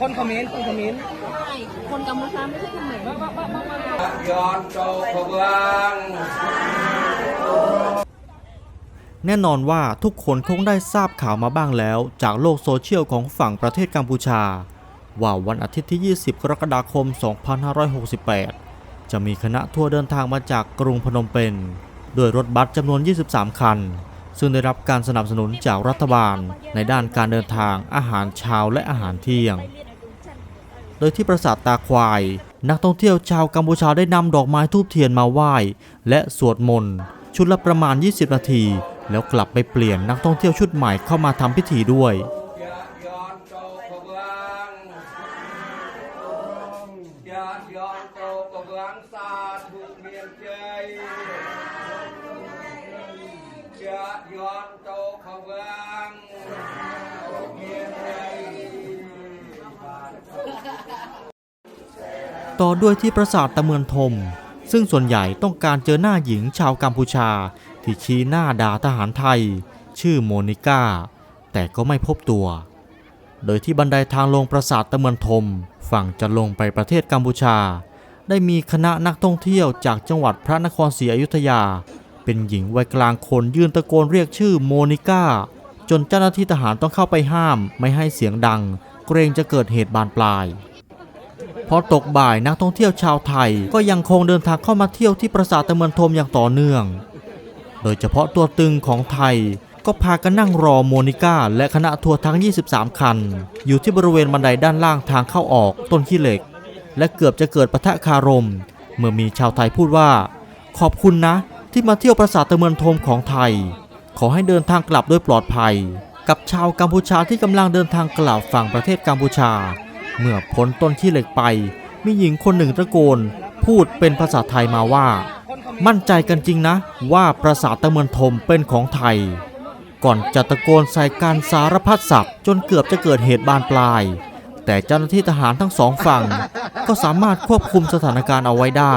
คนคอมเมนต์คนคอมเมนต์คนกัมพูชาไม่ใช่คนเมือนย้อนโจกเบืองแน่นอนว่าทุกคนคงได้ทราบข่าวมาบ้างแล้ว จากโลกโซเชียลของฝั่งประเทศกัมพูชา ว่าวันอาทิตย์ที่ 20 กรกฎาคม 2568 จะมีคณะทัวร์เดินทางมาจากกรุงพนมเปญโดยรถบัสจำนวน 23 คัน ซึ่งได้รับการสนับสนุนจากรัฐบาลในด้านการเดินทางอาหารเช้าและอาหารเที่ยง โดยที่ปราสาทตาควาย นักท่องเที่ยวชาวกัมพูชาได้นำดอกไม้ทูบเทียนมาไหว้ และสวดมนต์ชุดละประมาณ 20 นาที แล้วกลับไปเปลี่ยนนักท่องเที่ยวชุดใหม่เข้ามาทำพิธีด้วยยอนโจกเบืองย้อนย้อนโจกเบืองสาธุเมียนใจ ย้อนย้อนโจกเบืองเมียต่อด้วยที่ปราสาทตะเมือนทม ซึ่งส่วนใหญ่ต้องการเจอหน้าหญิงชาวกัมพูชา ที่ชี้หน้าด่าทหารไทย ชื่อโมนิก้า แต่ก็ไม่พบตัว โดยที่บันไดทางลงปราสาทตะเมือนทม ฝั่งจะลงไปประเทศกัมพูชา ได้มีคณะนักท่องเที่ยวจากจังหวัดพระนครศรีอยุธยา เป็นหญิงวัยกลางคนยืนตะโกนเรียกชื่อโมนิก้า จนเจ้าหน้าที่ทหารต้องเข้าไปห้ามไม่ให้เสียงดัง เกรงจะเกิดเหตุบานปลาย พอตกบ่ายนักท่องเที่ยวชาวไทยก็ยังคงเดินทางเข้ามาเที่ยวที่ปราสาทตะเมือนทมอย่างต่อเนื่อง โดยเฉพาะตัวตึงของไทยก็พากันนั่งรอโมนิก้าและคณะทัวร์ทั้ง 23 คัน อยู่ที่บริเวณบันไดด้านล่างทางเข้าออกต้นขี้เหล็ก และเกือบจะเกิดปะทะคารม เมื่อมีชาวไทยพูดว่า ขอบคุณนะ ที่มาเที่ยวปราสาทตเมือนทมของไทย ขอให้เดินทางกลับโดยปลอดภัย กับชาวกัมพูชาที่กำลังเดินทางกลับฝั่งประเทศกัมพูชา เมื่อพ้นต้นขี้เหล็กไป มีหญิงคนหนึ่งตะโกน พูดเป็นภาษาไทยมาว่า มั่นใจกันจริงนะ ว่าปราสาทตเมือนทมเป็นของไทย ก่อนจะตะโกนใส่การสารพัดศัพท์จนเกือบจะเกิดเหตุบานปลาย แต่เจ้าหน้าที่ทหารทั้งสองฝั่ง ก็สามารถควบคุมสถานการณ์เอาไว้ได้